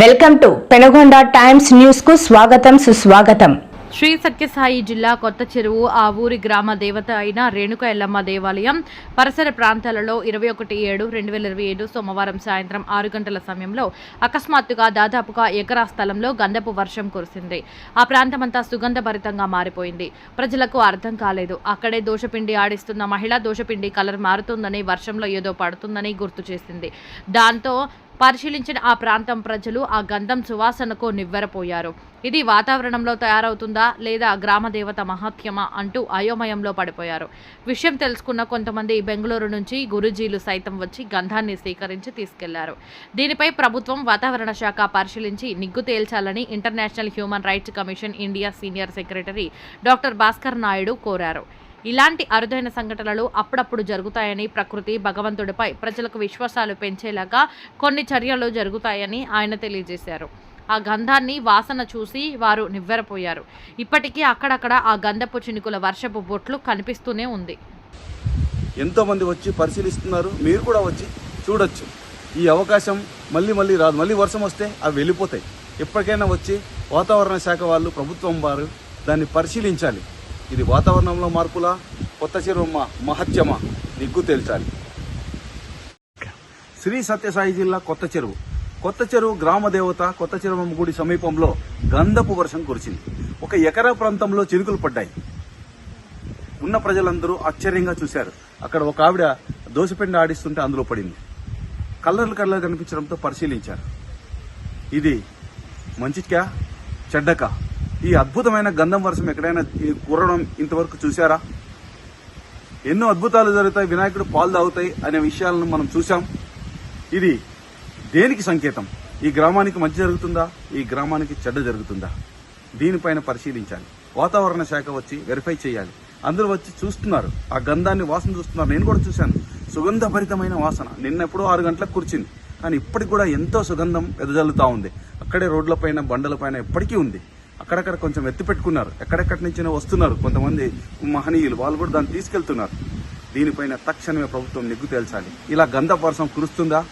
Welcome to Penagonda times న్యూస్కు స్వాగతం సుస్వాగతం. శ్రీ సత్యసాయి జిల్లా కొత్త చెరువు ఆ ఊరి గ్రామ దేవత అయిన రేణుక ఎల్లమ్మ దేవాలయం పరిసర ప్రాంతాలలో ఇరవై ఒకటి ఏడు రెండు వేల ఇరవై ఏడు సోమవారం సాయంత్రం ఆరు గంటల సమయంలో అకస్మాత్తుగా దాదాపుగా ఎకరా స్థలంలో గంధపు వర్షం కురిసింది. ఆ ప్రాంతమంతా సుగంధభరితంగా మారిపోయింది. ప్రజలకు అర్థం కాలేదు. అక్కడే దోషపిండి ఆడిస్తున్న మహిళ దోషపిండి కలర్ మారుతుందని వర్షంలో ఏదో పడుతుందని గుర్తు చేసింది. దాంతో పరిశీలించిన ఆ ప్రాంతం ప్రజలు ఆ గంధం సువాసనకు నివ్వెరపోయారు. ఇది వాతావరణంలో తయారవుతుందా లేదా గ్రామదేవత మహాత్యమా అంటూ అయోమయంలో పడిపోయారు. విషయం తెలుసుకున్న కొంతమంది బెంగళూరు నుంచి గురుజీలు సైతం వచ్చి గంధాన్ని స్వీకరించి తీసుకెళ్ళారు. దీనిపై ప్రభుత్వం వాతావరణ శాఖ పరిశీలించి నిగ్గు తేల్చాలని international human rights commission India senior secretary doctor Bhaskar Naidu కోరారు. ఇలాంటి అరుదైన సంఘటనలు అప్పుడప్పుడు జరుగుతాయని ప్రకృతి భగవంతుడిపై ప్రజలకు విశ్వాసాలు పెంచేలాగా కొన్ని చర్యలు జరుగుతాయని ఆయన తెలియజేశారు. ఆ గంధాన్ని వాసన చూసి వారు నివ్వెరపోయారు. ఇప్పటికీ అక్కడక్కడ ఆ గంధపు చినుకుల వర్షపు బొట్లు కనిపిస్తూనే ఉంది. ఎంతోమంది వచ్చి పరిశీలిస్తున్నారు. మీరు కూడా వచ్చి చూడొచ్చు. ఈ అవకాశం మళ్ళీ మళ్ళీ రాదు. మళ్ళీ వర్షం వస్తే అవి వెళ్ళిపోతాయి. ఎప్పటికైనా వచ్చి వాతావరణ శాఖ వాళ్ళు ప్రభుత్వం వారు దాన్ని పరిశీలించాలి. ఇది వాతావరణంలో మార్పుల? కొత్త చిరుమ్మ మా మహత్యమా? నిగ్గు తేల్చాలి. శ్రీ సత్యసాయి జిల్లా కొత్త చెరువు. కొత్త చెరువు గ్రామ దేవత కొత్త చెరువు గుడి సమీపంలో గంధపు వర్షం కురిసింది. ఒక ఎకరా ప్రాంతంలో చినుకులు పడ్డాయి. ఉన్న ప్రజలందరూ ఆశ్చర్యంగా చూశారు. అక్కడ ఒక ఆవిడ దోశపిండి ఆడిస్తుంటే అందులో పడింది. కలర్లు కలర్ కనిపించడంతో పరిశీలించారు. ఇది మంచికా చెడ్డకా? ఈ అద్భుతమైన గంధం వర్షం ఎక్కడైనా కురడం ఇంతవరకు చూశారా? ఎన్నో అద్భుతాలు జరుగుతాయి వినాయకుడు పాలు తాగుతాయి అనే విషయాలను మనం చూసాం ఇది దేనికి సంకేతం? ఈ గ్రామానికి మంచి జరుగుతుందా? ఈ గ్రామానికి చెడ్డ జరుగుతుందా? దీనిపైన పరిశీలించాలి. వాతావరణ శాఖ వచ్చి వెరిఫై చేయాలి. అందరూ వచ్చి చూస్తున్నారు. ఆ గంధాన్ని వాసన చూస్తున్నారు. నేను కూడా చూశాను. సుగంధభరితమైన వాసన. నిన్నెప్పుడో ఆరు గంటలకు కూర్చింది. కానీ ఇప్పటికి కూడా ఎంతో సుగంధం వెదజల్లుతూ ఉంది. అక్కడే రోడ్లపైన బండలపైన ఎప్పటికీ ఉంది. అక్కడక్కడ కొంచెం ఎత్తి పెట్టుకున్నారు. ఎక్కడెక్కడి నుంచైనా వస్తున్నారు. కొంతమంది మహనీయులు వాళ్ళు కూడా దాన్ని తీసుకెళ్తున్నారు. దీనిపైన తక్షణమే ప్రభుత్వం నిగ్గు తేల్చాలి. ఇలా గంధపరసం కురుస్తుందా?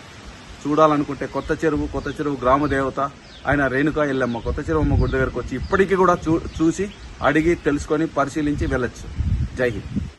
చూడాలనుకుంటే కొత్త చెరువు కొత్త చెరువు గ్రామ దేవత ఆయన రేణుకా ఎల్లమ్మ కొత్త చెరువు అమ్మ గుడి దగ్గరకు వచ్చి ఇప్పటికీ కూడా చూ చూసి అడిగి తెలుసుకొని పరిశీలించి వెళ్ళచ్చు. జై హింద్.